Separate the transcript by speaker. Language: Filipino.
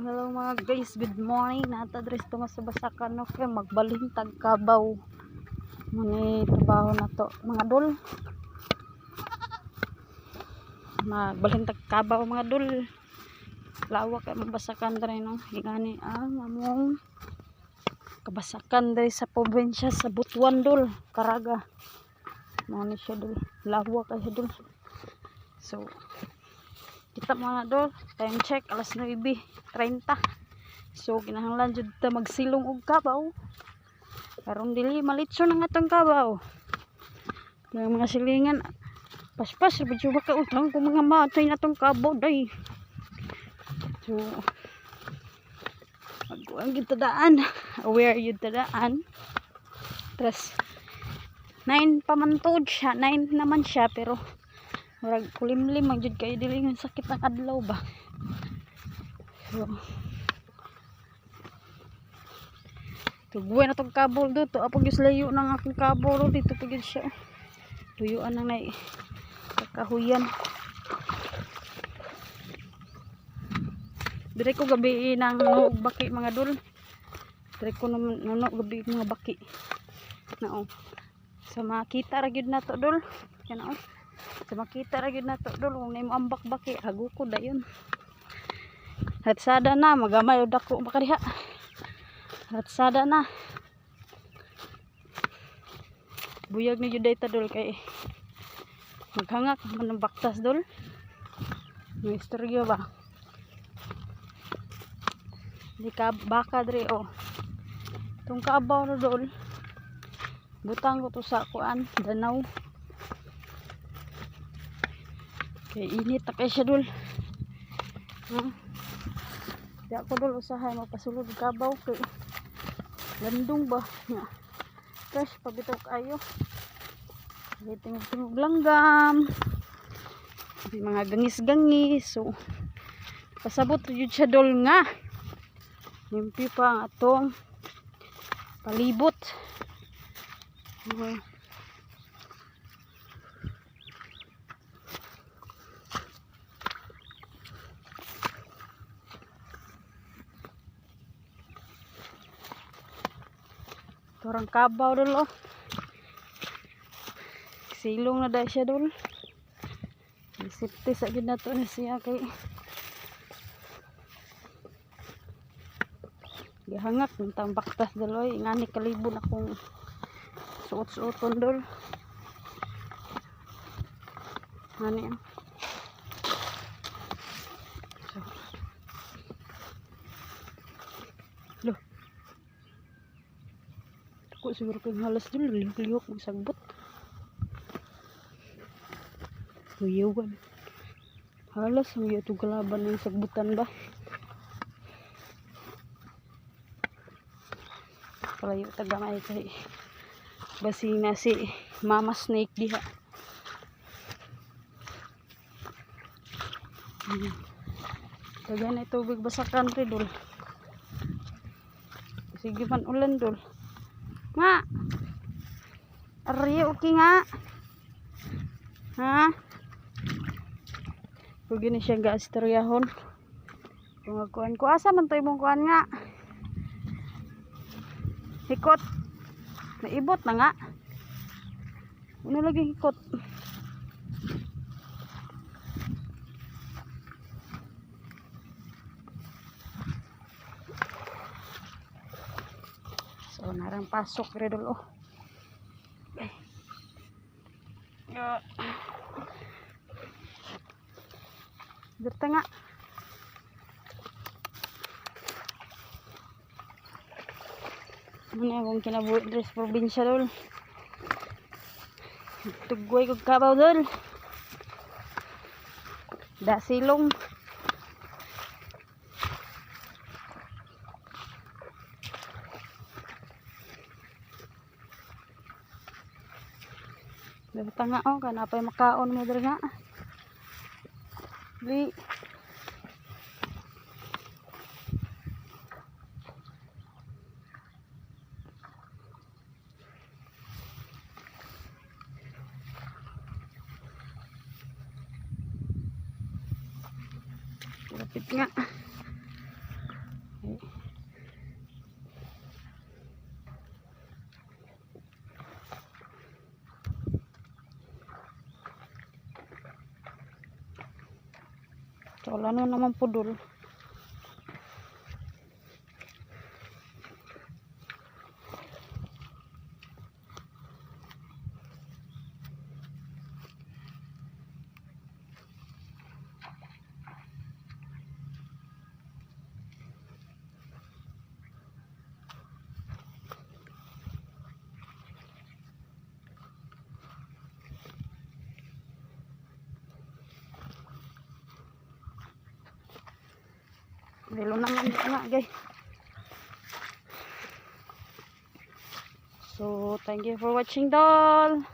Speaker 1: hello mga guys. Good morning. Nata dress to nga sa basakan no kay magbalintag kabaw. Muni trabaho na to mga dol. Magbalintag kabaw mga dol. Lawa kay mabasakan dre no. Ingani ang among kabasakan dre sa probinsya sa Butuan dol, Karaga. Muni siya dol. Lawa kay siya. So, kita mga dol. Time check alas 9.30 so kinahanglan jud ta magsilong og kabaw. Karon dili malitso na nga tong kabaw. Ng mga silingan paspas ba jud ka utang kung mga matay na tong kabaw day. So magkuang gid tadaan aware yun tadaan tres 9 pa man siya 9 naman siya pero Murag kulimlim ang jud kay dili nga sakit ng adlaw ba. So. Tuguan na tong kabol do to apog gis layo nang akong kabol dito pagid siya. Tuyuan nang nay kahuyan. Dire ko gabi nang nunog baki mga dul. Dire ko nunog gabi mga baki. Nao. Sa makita ra gyud na to dul. Kana Sa makita ra gyud nato dol kung nimo ambak baki hago ko dayon. Hatsada na magamay og dako makadiha. Hatsada na. Buyag ni jud dayta dol kay maghangak man ng baktas dol. May istorya ba? Di ka baka dre oh. Tung kabaw na dol. Butang ko to sa kuan, danaw. Kay init na siya dul. Hmm. Ako dul usahay magpasulod og kabaw kay landong ba nga. Fresh pa bitaw kayo. Tingog tingog langgam. May mga gangis-gangis. So pasabot jud siya dul nga. Nimpi pa ang atong palibot. Okay. Torang kabaw dul oh. Silong na dahil siya dul. Safety sa gid nato na siya kay Gihangak ng tambaktas daloy ngani kalibon akong suot-suoton dul. Ngani ah. So. Loh. Ako siguro kang halas dul lihok ng sagbot. Kuyawan. Halas ang iyo kalaban ng sagbutan ba? Palayo tagamay kay basina si mama snake diha. Hmm. Taga na tubig basakan rin dul. Sige man ulan dul. Nga. Ari okay nga. Ha? Pag ni siya ga istoryahon. Kung kuan ko asa man to imong kuan nga. Hikot. Naibot na nga. Ano lagi hikot? So, narang pasok redol oh. Ya. Dirta nga. Ano akong kinabuhi dress probinsya dol. Tugway kong kabaw dol. Da silong. Dirta nga oh, kanapay makaon mo diri nga. Li. Lapit nga. So, wala na naman po Dilo naman nga, guys. So, thank you for watching, doll.